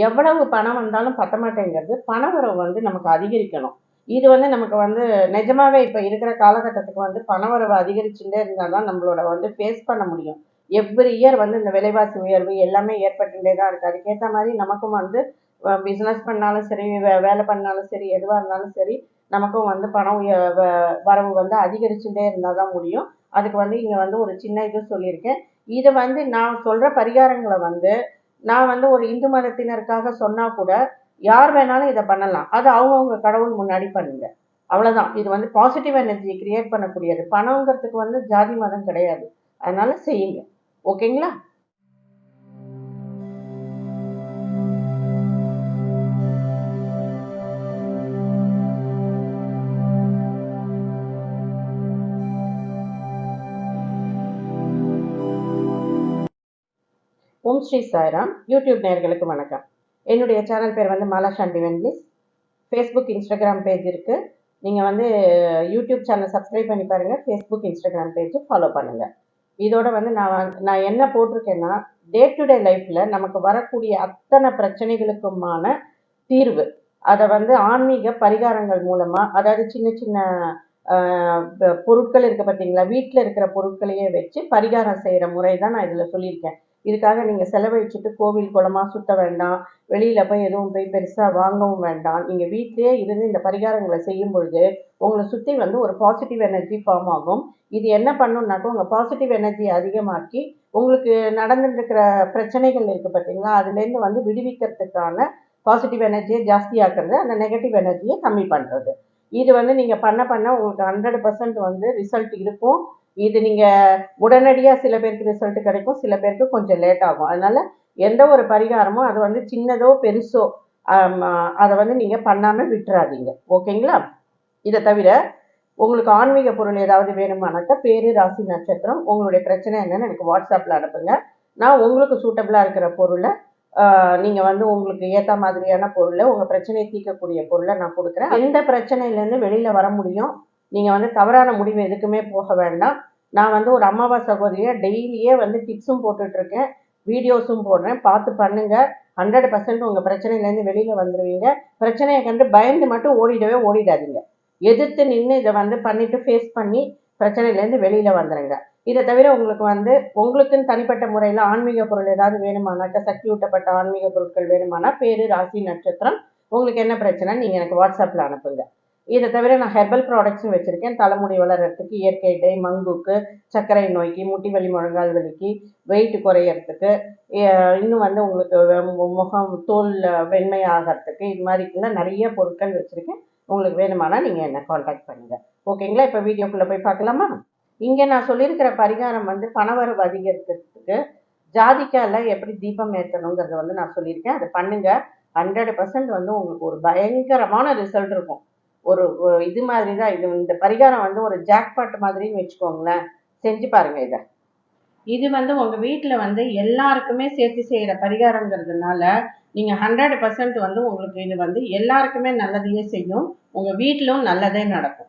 எவ்வளவு பணம் வந்தாலும் பத்த மாட்டேங்கிறது. பணவரவு வந்து நமக்கு அதிகரிக்கணும். இது வந்து நமக்கு வந்து நிஜமாவே இப்போ இருக்கிற காலகட்டத்துக்கு வந்து பணவரவு அதிகரிச்சுட்டே இருந்தால் தான் நம்மளோட வந்து ஃபேஸ் பண்ண முடியும். எவ்ரி இயர் வந்து இந்த விலைவாசி உயர்வு எல்லாமே ஏற்பட்டுகிட்டே தான் இருக்குது அதுக்கேற்ற மாதிரி நமக்கும் வந்து பிஸ்னஸ் பண்ணாலும் சரி வே- வேலை பண்ணாலும் சரி எதுவாக இருந்தாலும் சரி நமக்கும் வந்து பணம் வரவு வந்து அதிகரிச்சுட்டே இருந்தால் தான் முடியும். அதுக்கு வந்து இங்கே வந்து ஒரு சின்ன இது சொல்லியிருக்கேன். இது வந்து நான் சொல்கிற பரிகாரங்களை வந்து நான் வந்து ஒரு இந்து மதத்தினருக்காக சொன்னால் கூட யார் வேணாலும் இதை பண்ணலாம். அது அவங்கவுங்க கடவுள் முன்னாடி பண்ணுங்க. அவ்வளோதான் இது வந்து பாசிட்டிவ் எனர்ஜி கிரியேட் பண்ணக்கூடியது. பணங்கிறதுக்கு வந்து ஜாதி மதம் கிடையாது. அதனால செய்யுங்க. ஓகேங்களா? ஓம் ஸ்ரீ சாய்ராம். யூடியூப் நேர்களுக்கு வணக்கம். என்னுடைய சேனல் பேர் வந்து மாலா சாண்டி வென்லிஸ் ஃபேஸ்புக் இன்ஸ்டாகிராம் பேஜ் இருக்குது நீங்கள் வந்து யூடியூப் சேனல் சப்ஸ்கிரைப் பண்ணி பாருங்கள் ஃபேஸ்புக் இன்ஸ்டாகிராம் பேஜ் ஃபாலோ பண்ணுங்கள் இதோட வந்து நான் நான் என்ன போட்டிருக்கேன்னா டே டு டே லைஃப்பில் நமக்கு வரக்கூடிய அத்தனை பிரச்சனைகளுக்குமான தீர்வு. அதை வந்து ஆன்மீக பரிகாரங்கள் மூலமாக அதாவது சின்ன சின்ன பொருட்கள் இருக்குது பார்த்தீங்களா வீட்டில் இருக்கிற பொருட்களையே வச்சு பரிகாரம் செய்கிற முறை தான் நான் இதில் சொல்லியிருக்கேன். இதுக்காக நீங்கள் செலவழிச்சிட்டு கோவில் குளமாக சுத்த வேண்டாம் வெளியில் போய் எதுவும் போய் பெருசாக வாங்கவும் வேண்டாம். நீங்கள் வீட்டிலேயே இருந்து இந்த பரிகாரங்களை செய்யும் பொழுது உங்களை சுற்றி வந்து ஒரு பாசிட்டிவ் எனர்ஜி ஃபார்ம் ஆகும். இது என்ன பண்ணுன்னாக்கா உங்கள் பாசிட்டிவ் எனர்ஜி அதிகமாக்கி உங்களுக்கு நடந்துட்டுருக்கிற பிரச்சனைகள் இருக்குது பார்த்தீங்களா அதுலேருந்து வந்து விடுவிக்கிறதுக்கான பாசிட்டிவ் எனர்ஜியை ஜாஸ்தியாக்குறது அந்த நெகட்டிவ் எனர்ஜியை கம்மி பண்ணுறது இது வந்து நீங்கள் பண்ண பண்ண உங்களுக்கு ஹண்ட்ரட் பர்சன்ட் வந்து ரிசல்ட் இருக்கும். இது நீங்கள் உடனடியாக சில பேருக்கு ரிசல்ட் கிடைக்கும் சில பேருக்கு கொஞ்சம் லேட் ஆகும். அதனால் எந்த ஒரு பரிகாரமும் அது வந்து சின்னதோ பெருசோ அதை வந்து நீங்கள் பண்ணாமல் விட்டுறாதீங்க. ஓகேங்களா? இதை தவிர உங்களுக்கு ஆன்மீக பொருள் ஏதாவது வேணுமானாக்கா பேரு ராசி நட்சத்திரம் உங்களுடைய பிரச்சனை என்னன்னு எனக்கு வாட்ஸ்அப்பில் அனுப்புங்க. நான் உங்களுக்கு சூட்டபிளாக இருக்கிற பொருளை நீங்கள் வந்து உங்களுக்கு ஏற்ற மாதிரியான பொருளை உங்கள் பிரச்சனையை தீர்க்கக்கூடிய பொருளை நான் கொடுக்குறேன். எந்த பிரச்சனையிலேருந்து வெளியில் வர முடியும் நீங்கள் வந்து தவறான முடிவு எதுக்குமே போக வேண்டாம். நான் வந்து ஒரு அம்மாவா சகோதரியாக டெய்லியே வந்து டிப்ஸும் போட்டுட்ருக்கேன். வீடியோஸும் போடுறேன். பார்த்து பண்ணுங்கள் ஹண்ட்ரட் பர்சன்ட் உங்கள் பிரச்சனையிலேருந்து வெளியில் வந்துடுவீங்க பிரச்சனையை கண்டு பயந்து மட்டும் ஓடிடவே ஓடிடாதீங்க. எதிர்த்து நின்று இதை வந்து பண்ணிவிட்டு ஃபேஸ் பண்ணி பிரச்சனையிலேருந்து வெளியில் வந்துடுங்க இதை தவிர உங்களுக்கு வந்து உங்களுக்குன்னு தனிப்பட்ட முறையில் ஆன்மீக பொருள் ஏதாவது வேணுமானாக்கா சக்தி ஊட்டப்பட்ட ஆன்மீக பொருட்கள் வேணுமானா பேர் ராசி நட்சத்திரம் உங்களுக்கு என்ன பிரச்சனை நீங்கள் எனக்கு வாட்ஸ்அப்பில் அனுப்புங்க. இதை தவிர நான் ஹெர்பல் ப்ராடக்ட்ஸும் வச்சுருக்கேன். தலைமுடி வளர்கிறதுக்கு இயற்கை டை மங்குக்கு சர்க்கரை நோய்க்கு முட்டி வலி முழங்கால் வலிக்கு வெயிட் குறையறதுக்கு இன்னும் வந்து உங்களுக்கு முகம் தோல் வெண்மை ஆகிறதுக்கு இது மாதிரிக்கெல்லாம் நிறைய பொருட்கள் வச்சுருக்கேன். உங்களுக்கு வேணுமானா நீங்கள் என்னை காண்டாக்ட் பண்ணுங்கள் ஓகேங்களா? இப்போ வீடியோக்குள்ளே போய் பார்க்கலாமா? இங்கே நான் சொல்லியிருக்கிற பரிகாரம் வந்து பணவரவு அதிகரிக்கிறதுக்கு ஜாதிக்கால எப்படி தீபம் ஏற்றணுங்கிறத வந்து நான் சொல்லியிருக்கேன். அதை பண்ணுங்கள் ஹண்ட்ரட் பர்சன்ட் வந்து உங்களுக்கு ஒரு பயங்கரமான ரிசல்ட் இருக்கும். ஒரு இது மாதிரி தான் இது இந்த பரிகாரம் வந்து ஒரு ஜாக்பாட் மாதிரின்னு வச்சுக்கோங்களேன். செஞ்சு பாருங்க இதை. இது வந்து உங்க வீட்டில் வந்து எல்லாருக்குமே சேர்த்து செய்யற பரிகாரங்கிறதுனால நீங்க ஹண்ட்ரட் பர்சன்ட் வந்து உங்களுக்கு இது வந்து எல்லாருக்குமே நல்லதையே செய்யும். உங்க வீட்டிலும் நல்லதே நடக்கும்.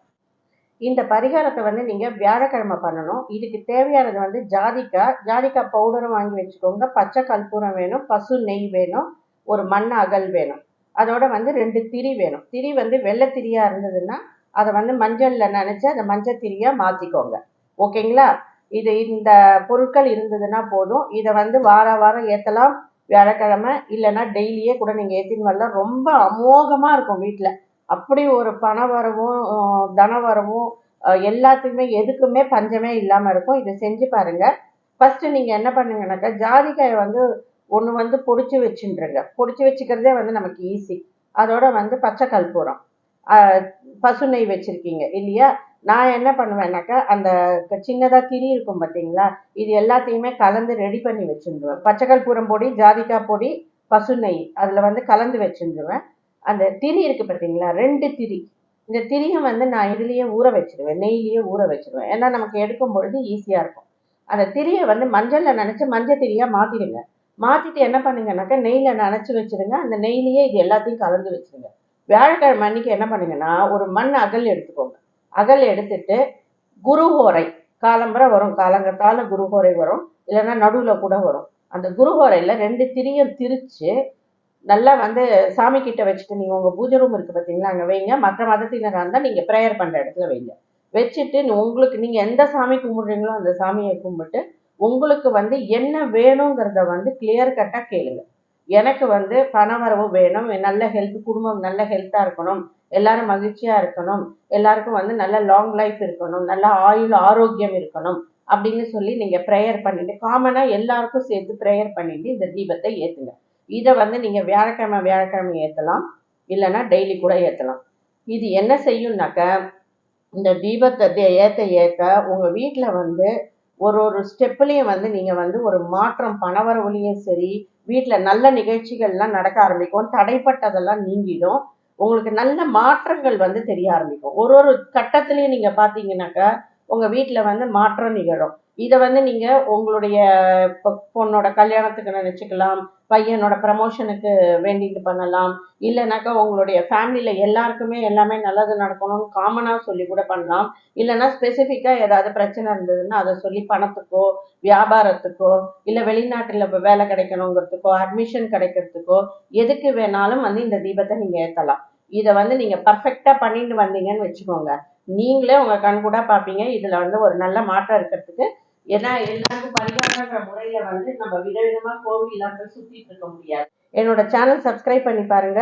இந்த பரிகாரத்தை வந்து நீங்க வியாழக்கிழமை பண்ணணும். இதுக்கு தேவையானது வந்து ஜாதிக்காய் ஜாதிக்காய் பவுடரும் வாங்கி வச்சுக்கோங்க. பச்சை கற்பூரம் வேணும் பசு நெய் வேணும் ஒரு மண் அகல் வேணும். அதோட வந்து ரெண்டு திரி வேணும். திரி வந்து வெள்ளை திரியாக இருந்ததுன்னா அதை வந்து மஞ்சளில் நினச்சி அதை மஞ்சள் திரியாக மாற்றிக்கோங்க ஓகேங்களா? இது இந்த பொருட்கள் இருந்ததுன்னா போதும். இதை வந்து வார வாரம் ஏற்றலாம் வியாழக்கிழமை இல்லைன்னா டெய்லியே கூட நீங்கள் ஏற்றின்னு வரலாம். ரொம்ப அமோகமாக இருக்கும் வீட்டில் அப்படி ஒரு பண வரவும் தன வரவும் எல்லாத்துக்குமே எதுக்குமே பஞ்சமே இல்லாமல் இருக்கும். இதை செஞ்சு பாருங்க. ஃபஸ்ட்டு நீங்கள் என்ன பண்ணுங்கனாக்கா ஜாதிக்காயை வந்து ஒன்று வந்து பொடிச்சு வச்சுட்டுருங்க பொடிச்சு வச்சுக்கிறதே வந்து நமக்கு ஈஸி அதோட வந்து பச்சை கற்பூரம் பசு நெய் வச்சுருக்கீங்க இல்லையா? நான் என்ன பண்ணுவேன்னாக்கா அந்த சின்னதாக திரி இருக்கும் பார்த்தீங்களா இது எல்லாத்தையுமே கலந்து ரெடி பண்ணி வச்சுருவேன். பச்சை கற்பூரம் பொடி ஜாதிக்காய் பொடி பசு நெய் அதில் வந்து கலந்து வச்சுருவேன். அந்த திரி இருக்குது பார்த்தீங்களா ரெண்டு திரி. இந்த திரியை வந்து நான் இதுலேயே ஊற வச்சிருவேன் நெய்லேயே ஊற வச்சிருவேன். ஏன்னா நமக்கு எடுக்கும் பொழுது ஈஸியாக இருக்கும். அந்த திரியை வந்து மஞ்சளில் நினச்சி மஞ்சள் திரியாக மாற்றிடுங்க மாற்றிட்டு என்ன பண்ணுங்கனாக்கா நெய்யில் நனைச்சி வச்சுருங்க. அந்த நெய்லேயே இது எல்லாத்தையும் கலந்து வச்சுருங்க. வியாழக்கிழமை அன்றைக்கி என்ன பண்ணுங்கன்னா ஒரு மண் அகல் எடுத்துக்கோங்க. அகல் எடுத்துட்டு குருஹோரை காலம்பரை வரும். காலங்கத்தால் குருஹோரை வரும். இல்லைன்னா நடுவில் கூட வரும். அந்த குருஹோரையில் ரெண்டு திரியும் திரிச்சு நல்லா வந்து சாமி கிட்ட வச்சுட்டு நீங்கள் உங்கள் பூஜை ரூம் இருக்குது பார்த்தீங்களா அங்கே வைங்க. மற்ற மதத்தினராக இருந்தால் நீங்கள் ப்ரேயர் பண்ணுற இடத்துல வைங்க. வச்சுட்டு உங்களுக்கு நீங்கள் எந்த சாமி கும்பிட்றீங்களோ அந்த சாமியை கும்பிட்டு உங்களுக்கு வந்து என்ன வேணுங்கிறத வந்து கிளியர் கட்டாக கேளுங்க. எனக்கு வந்து பணவரவு வேணும் நல்ல ஹெல்த் குடும்பம் நல்ல ஹெல்த்தாக இருக்கணும் எல்லாரும் மகிழ்ச்சியாக இருக்கணும் எல்லாருக்கும் வந்து நல்ல லாங் லைஃப் இருக்கணும் நல்ல ஆயுள் ஆரோக்கியம் இருக்கணும் அப்படின்னு சொல்லி நீங்கள் ப்ரேயர் பண்ணிட்டு காமனாக எல்லாருக்கும் சேர்த்து ப்ரேயர் பண்ணிட்டு இந்த தீபத்தை ஏற்றுங்க இதை வந்து நீங்கள் வியாழக்கிழமை வியாழக்கிழமை ஏற்றலாம் இல்லைன்னா டெய்லி கூட ஏற்றலாம் இது என்ன செய்யும்னாக்க இந்த தீபத்தை தே- ஏத்த உங்கள் வீட்டில் வந்து ஒரு ஒரு ஸ்டெப்லேயும் வந்து நீங்கள் வந்து ஒரு மாற்றம் பணவரவுலையும் சரி வீட்டில் நல்ல நிகழ்ச்சிகள்லாம் நடக்க ஆரம்பிக்கும். தடைப்பட்டதெல்லாம் நீங்கிடும். உங்களுக்கு நல்ல மாற்றங்கள் வந்து தெரிய ஆரம்பிக்கும். ஒரு ஒரு கட்டத்துலேயும் நீங்கள் பார்த்தீங்கன்னாக்கா உங்கள் வீட்டில் வந்து மாற்றம் நிகழும். இதை வந்து நீங்கள் உங்களுடைய பொண்ணோட கல்யாணத்துக்கு நினச்சிக்கலாம் பையனோட ப்ரமோஷனுக்கு வேண்டிட்டு பண்ணலாம் இல்லைனாக்கா உங்களுடைய ஃபேமிலியில் எல்லாருக்குமே எல்லாமே நல்லது நடக்கணும்னு காமனாக சொல்லி கூட பண்ணலாம். இல்லைன்னா ஸ்பெசிஃபிக்காக ஏதாவது பிரச்சனை இருந்ததுன்னா அதை சொல்லி பணத்துக்கோ வியாபாரத்துக்கோ இல்லை வெளிநாட்டில் இப்போ வேலை கிடைக்கணுங்கிறதுக்கோ அட்மிஷன் கிடைக்கிறதுக்கோ எதுக்கு வேணாலும் வந்து இந்த தீபத்தை நீங்கள் ஏற்றலாம் இதை வந்து நீங்கள் பர்ஃபெக்டாக பண்ணிட்டு வந்தீங்கன்னு வச்சுக்கோங்க. நீங்களே உங்கள் கண் கூட பார்ப்பீங்க. இதில் வந்து ஒரு நல்ல மாற்றம் இருக்கிறதுக்கு. ஏன்னா எல்லாருக்கும் பரிகாரன்ற முறையில் வந்து நம்ம விதவிதமாக கோவில்லாம் போய் சுற்றிட்டு இருக்க முடியாது. என்னோட சேனல் சப்ஸ்கிரைப் பண்ணி பாருங்க.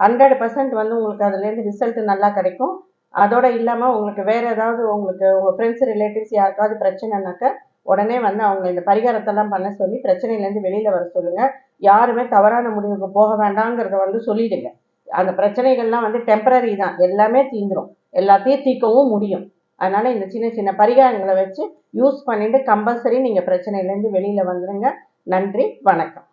ஹண்ட்ரட் பர்சன்ட் வந்து உங்களுக்கு அதுலேருந்து ரிசல்ட் நல்லா கிடைக்கும். அதோட இல்லாமல் உங்களுக்கு வேற ஏதாவது உங்களுக்கு உங்கள் ஃப்ரெண்ட்ஸ் ரிலேட்டிவ்ஸ் யாருக்காவது பிரச்சனைனாக்க உடனே வந்து அவங்க இந்த பரிகாரத்தெல்லாம் பண்ண சொல்லி பிரச்சனையிலேருந்து வெளியில் வர சொல்லுங்கள் யாருமே தவறான முடிவுக்கு போக வேண்டாங்கிறத வந்து சொல்லிடுங்க. அந்த பிரச்சனைகள்லாம் வந்து டெம்பரரி தான். எல்லாமே தீந்துரும். எல்லாத்தையும் தீர்க்கவும் முடியும். அதனால இந்த சின்ன சின்ன பரிகாரங்களை வச்சு யூஸ் பண்ணிட்டு கம்பல்சரி நீங்கள் பிரச்சனையிலேருந்து வெளியில் வந்துடுங்க நன்றி வணக்கம்.